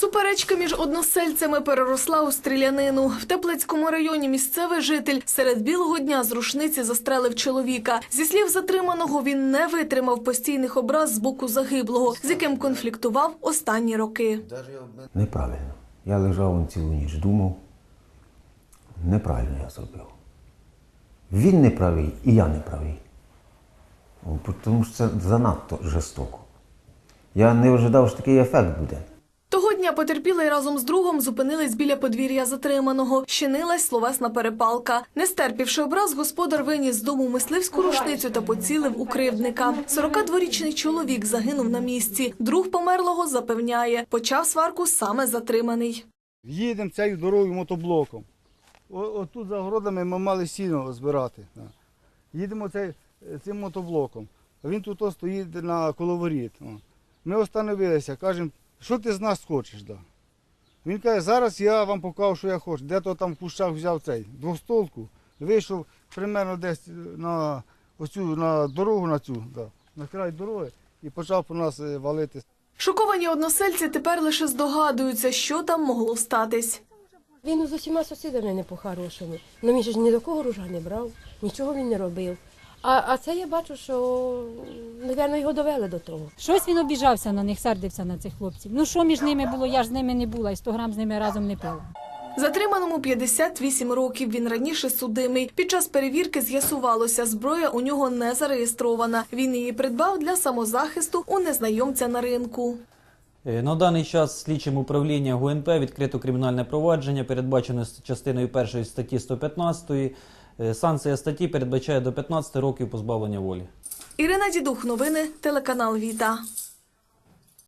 Суперечка між односельцями переросла у стрілянину. В Теплицькому районі місцевий житель серед білого дня з рушниці застрелив чоловіка. Зі слів затриманого, він не витримав постійних образ з боку загиблого, з яким конфліктував останні роки. Неправильно. Я лежав он цілу ніч, думав. Неправильно я зробив. Він не правий і я не правий. Тому що це занадто жорстоко. Я не ожидав, що такий ефект буде. Того дня потерпілий разом з другом зупинились біля подвір'я затриманого. Щинилась словесна перепалка. Не стерпівши образ, господар виніс з дому мисливську рушницю та поцілив у кривдника. 42-річний чоловік загинув на місці. Друг померлого запевняє, почав сварку саме затриманий. Їдемо цією дорогою мотоблоком. Отут за городами ми мали сіно збирати. Їдемо цим мотоблоком. Він тут стоїть на коловоріт. Ми остановилися, кажемо, що ти з нас хочеш? Да? Він каже, зараз я вам покажу, що я хочу. Де то там в кущах взяв цей двохстолку, вийшов примерно десь на оцю на дорогу на цю, да, на край дороги і почав по нас е, валити Шоковані односельці тепер лише здогадуються, що там могло статись. Він з усіма сусідами не по-хорошому. Ну він ж ні до кого ружа не брав, нічого він не робив. А, а це я бачу, що, мабуть, його довели до того. Щось він обіжався на них, сердився на цих хлопців. Ну що між ними було, я ж з ними не була, і 100 грам з ними разом не пила. Затриманому 58 років. Він раніше судимий. Під час перевірки з'ясувалося, зброя у нього не зареєстрована. Він її придбав для самозахисту у незнайомця на ринку. Е, На даний час слідчим управління ГУНП відкрито кримінальне провадження, передбачене з частиною першої статті 115. Е, Санкція статті передбачає до 15 років позбавлення волі. Ірина Дідух, новини, телеканал Віта.